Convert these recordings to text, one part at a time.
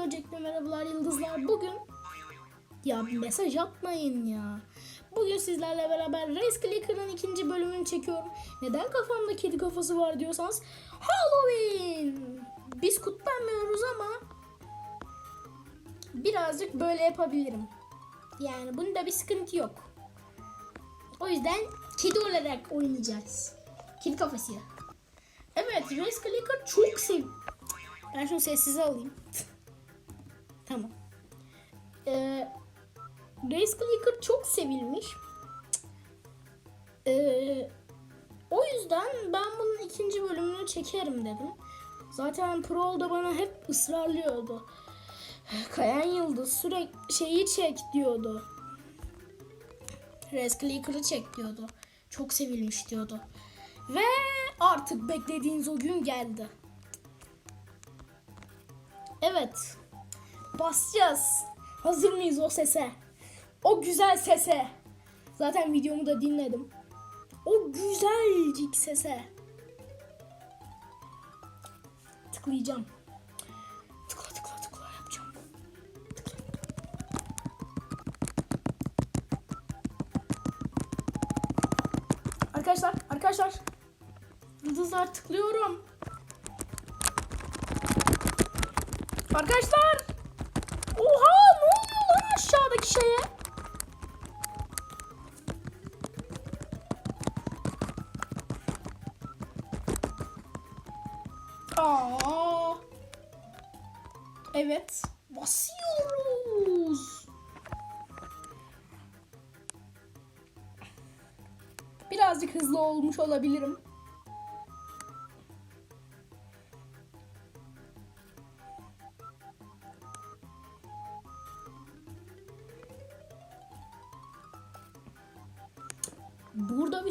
öncelikle merhabalar yıldızlar. Bugün ya mesaj atmayın ya. Bugün sizlerle beraber Race Clicker'ın ikinci bölümünü çekiyorum. Neden kafamda kedi kafası var diyorsanız Halloween. Biz kutlamıyoruz ama birazcık böyle yapabilirim. Yani bunda bir sıkıntı yok. O yüzden kedi olarak oynayacağız. Kedi kafası. Evet Race Clicker çok sev... Ben şunu sessize alayım. Tamam. Ee, Race Clicker çok sevilmiş. Ee, o yüzden ben bunun ikinci bölümünü çekerim dedim. Zaten Prol da bana hep ısrarlıyordu. Kayan Yıldız sürekli şeyi çek diyordu. Race Clicker'ı çek diyordu. Çok sevilmiş diyordu. Ve artık beklediğiniz o gün geldi. Evet. Basacağız. Hazır mıyız o sese? O güzel sese. Zaten videomu da dinledim. O güzelcik sese. Tıklayacağım. Tıkla tıkla tıkla yapacağım. Arkadaşlar, arkadaşlar. Yıldızlar tıklıyorum. Arkadaşlar. Oha ne oluyor lan aşağıdaki şeye? Aa. Evet. Basıyoruz. Birazcık hızlı olmuş olabilirim.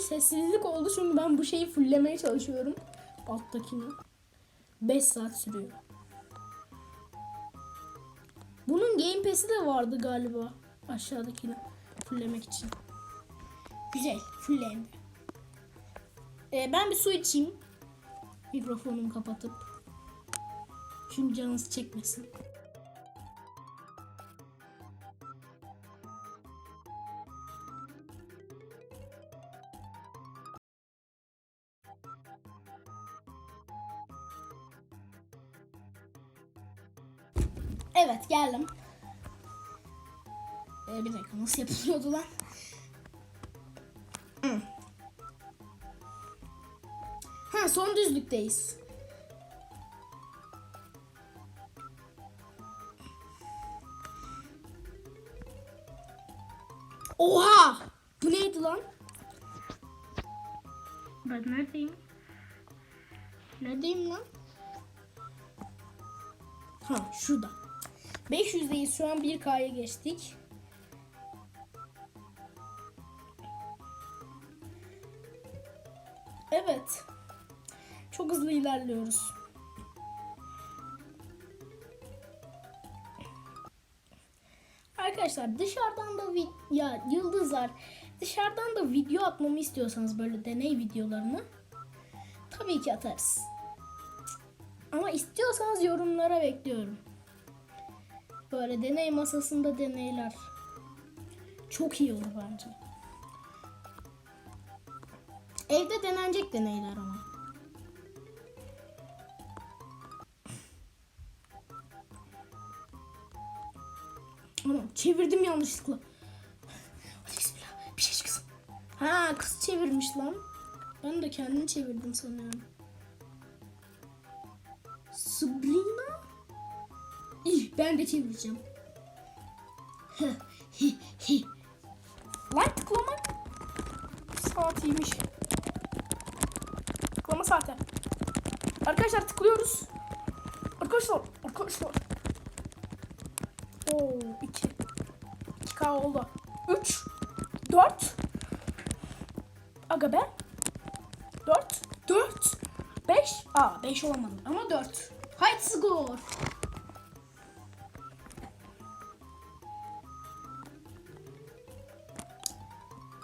Sessizlik oldu çünkü ben bu şeyi fullemeye çalışıyorum. Alttakini. 5 saat sürüyor. Bunun Game Pass'i de vardı galiba. Aşağıdakini fullemek için. Güzel. Fullendi. Ee, ben bir su içeyim. Mikrofonumu kapatıp. Çünkü canınız çekmesin. Evet geldim. Ee, bir dakika nasıl yapılıyordu lan? Hı. Ha son düzlükteyiz. Oha! Bu neydi lan? Ben neredeyim? Neredeyim lan? Ha şurada. 500'deyiz şu an 1K'ya geçtik. Evet. Çok hızlı ilerliyoruz. Arkadaşlar dışarıdan da ya yıldızlar dışarıdan da video atmamı istiyorsanız böyle deney videolarını tabii ki atarız. Ama istiyorsanız yorumlara bekliyorum. Böyle deney masasında deneyler. Çok iyi olur bence. Evde denenecek deneyler ama. Ama çevirdim yanlışlıkla. Bismillah bir şey çıksın. Ha kız çevirmiş lan. Ben de kendini çevirdim sanıyorum. Sabrina? Ben de çevireceğim. Lan tıklama. Saatiymiş. Tıklama saati. Arkadaşlar tıklıyoruz. Arkadaşlar, arkadaşlar. Oo, 2. 2K oldu. 3. 4. Aga be. 4. 4. 5. Aa 5 olamadı ama 4. Haydi skor.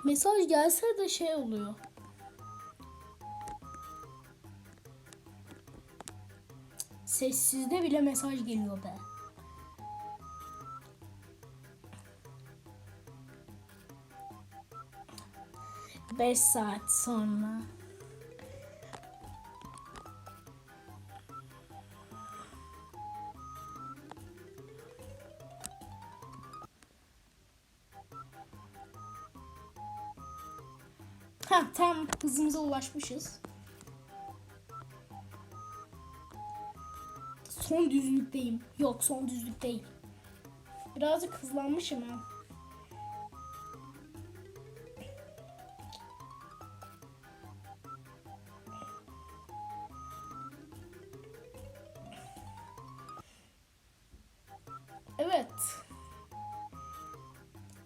mesaj gelse de şey oluyor. Sessizde bile mesaj geliyor be. Beş saat sonra. Ha tam hızımıza ulaşmışız. Son düzlükteyim. Yok son düzlük değil. Birazcık hızlanmışım ha. Evet.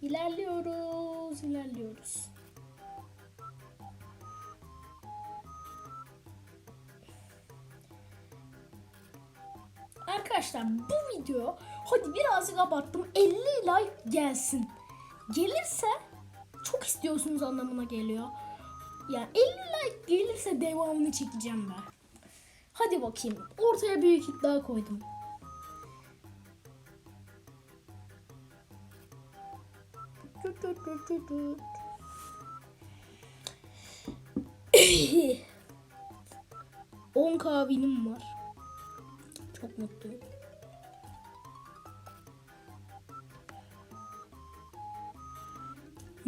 İlerliyoruz, ilerliyoruz. Arkadaşlar bu video hadi birazcık abarttım 50 like gelsin. Gelirse çok istiyorsunuz anlamına geliyor. Yani 50 like gelirse devamını çekeceğim ben. Hadi bakayım. Ortaya büyük iddia koydum. 10k winim var. Çok mutluyum.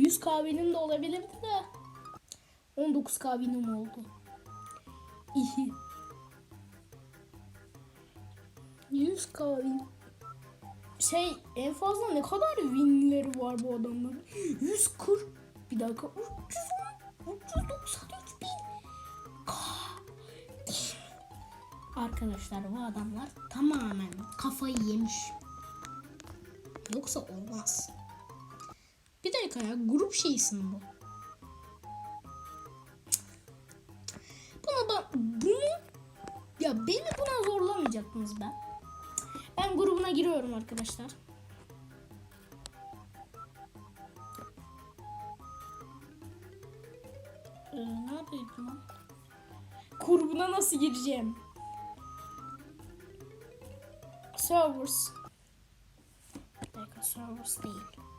Yüz kahvenin de olabilirdi de 19 kahvenim oldu. İyi. 100 kahvin. Şey en fazla ne kadar winleri var bu adamların? 140 bir dakika 310 393 bin. Arkadaşlar bu adamlar tamamen kafayı yemiş. Yoksa olmaz. Dakika ya grup şeysin bu. Buna ben bunu ya beni buna zorlamayacaktınız ben. Ben grubuna giriyorum arkadaşlar. Ee, neredeydi lan? Grubuna nasıl gireceğim? Servers. Dakika servers değil.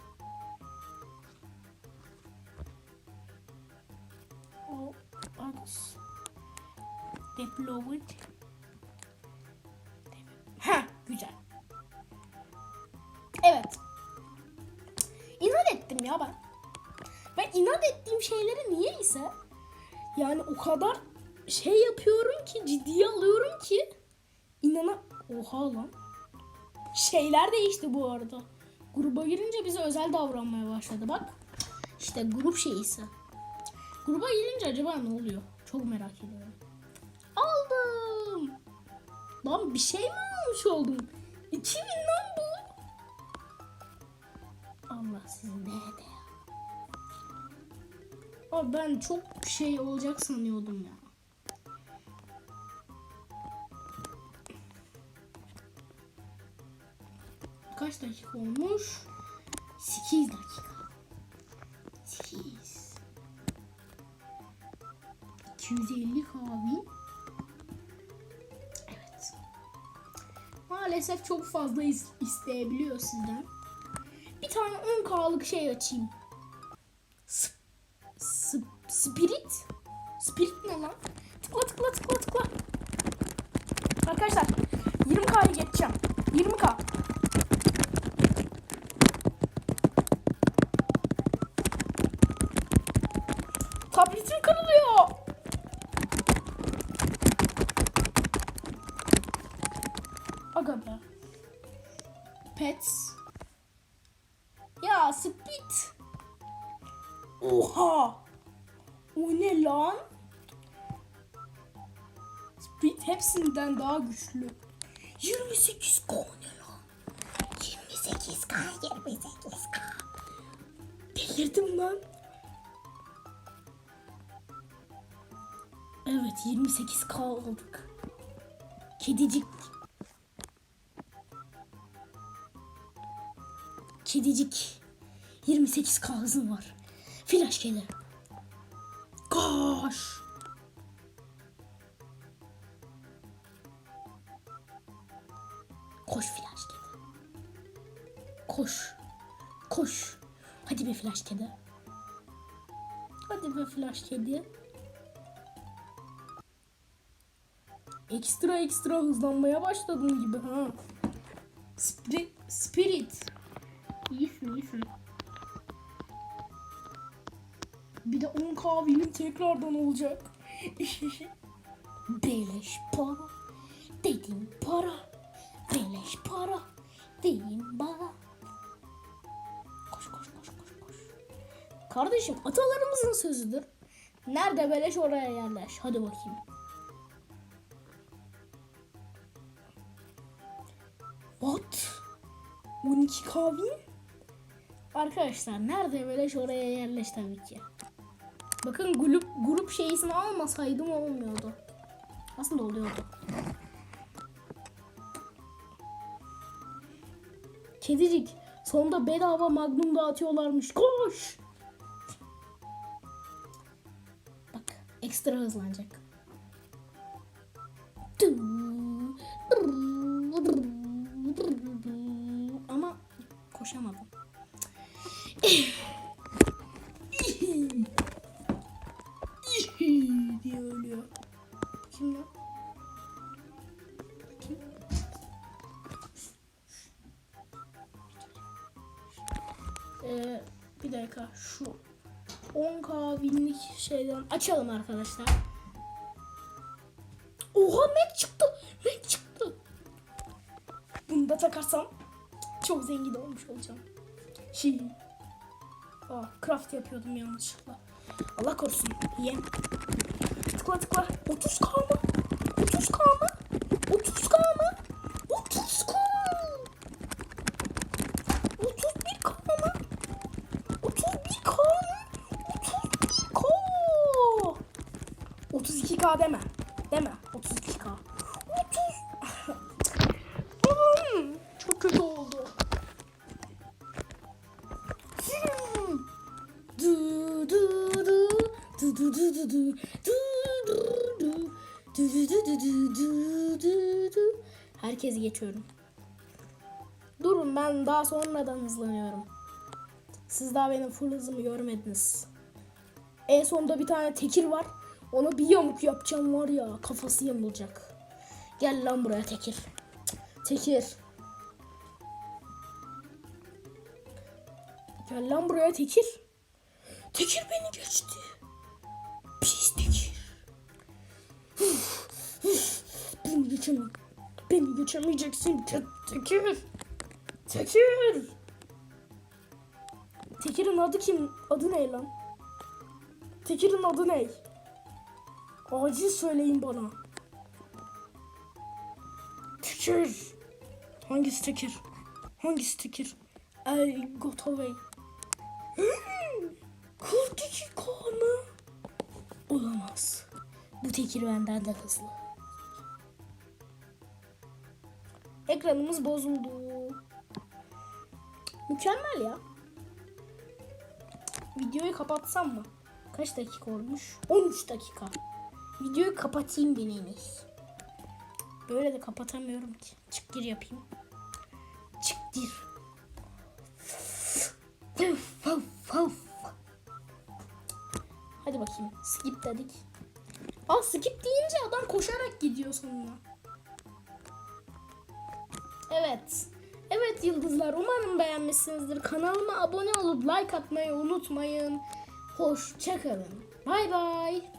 O Ax. Deployed. Ha güzel. Evet. İnat ettim ya ben. Ben inat ettiğim şeyleri niye ise yani o kadar şey yapıyorum ki ciddiye alıyorum ki inana oha lan. Şeyler değişti bu arada. Gruba girince bize özel davranmaya başladı bak. İşte grup şeyisi. Gruba girince acaba ne oluyor? Çok merak ediyorum. Aldım. Lan bir şey mi almış oldum? 2000 lan bu. Allah sizi nerede ya? Abi ben çok şey olacak sanıyordum ya. Kaç dakika olmuş? 8 dakika. 250 kahve. Evet. Maalesef çok fazla is- isteyebiliyor sizden. Bir tane 10k'lık şey açayım. Sp- sp-? Spirit Ya Speed. Oha. O ne lan? Speed hepsinden daha güçlü. 28 k ne lan? 28 k 28 k. Delirdim lan. Evet 28k aldık. Kedicik. Kedicik. 28k hızım var. Flash kedi. Koş. Koş flash kedi. Koş. Koş. Hadi be flash kedi. Hadi be flash kedi. Ekstra ekstra hızlanmaya başladın gibi ha. Spirit. Spirit. İyisin iyisin. Bir de 10k benim tekrardan olacak. Beleş para. Dedim para. Beleş para. Dedim bana. Koş koş koş koş koş. Kardeşim atalarımızın sözüdür. Nerede beleş oraya yerleş. Hadi bakayım. What? 12 kahve? Arkadaşlar nerede beleş oraya yerleş tabii ki. Bakın grup grup şeysini almasaydım olmuyordu. Aslında oluyordu. Kedicik sonunda bedava magnum dağıtıyorlarmış. Koş! Bak ekstra hızlanacak. Ama koşamadım. Diye ölüyor. Kim lan? Ee, bir dakika şu 10k binlik şeyden açalım arkadaşlar. Oha Mac çıktı. Mac çıktı. Bunu da takarsam çok zengin olmuş olacağım. Şey. Aa, craft yapıyordum yanlışlıkla. Allah korusun. Yem. Tıkla tıkla. 30 k mı? 30 k Herkes geçiyorum. Durun ben daha sonradan hızlanıyorum. Siz daha benim full hızımı görmediniz. En sonunda bir tane tekir var. Ona bir yamuk yapacağım var ya kafası yamulacak. Gel lan buraya tekir. Tekir. Gel lan buraya Tekir. Tekir beni geçti. Pis Tekir. Uf, uf, beni geçemem. Beni geçemeyeceksin Te- Tekir. Tekir. Tekir'in adı kim? Adı ne lan? Tekir'in adı ne? Acil söyleyin bana. Tekir. Hangisi Tekir? Hangisi Tekir? El Gotovey. Kurtçu kanı. Olamaz. Bu tekir benden de hızlı. Ekranımız bozuldu. Mükemmel ya. Videoyu kapatsam mı? Kaç dakika olmuş? 13 dakika. Videoyu kapatayım ben. Böyle de kapatamıyorum ki. Çık gir yapayım. Çık gir. Bakayım. Skip dedik. Aa skip deyince adam koşarak gidiyor sonuna. Evet. Evet yıldızlar umarım beğenmişsinizdir. Kanalıma abone olup like atmayı unutmayın. Hoşçakalın. Bay bay.